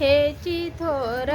हेची थोर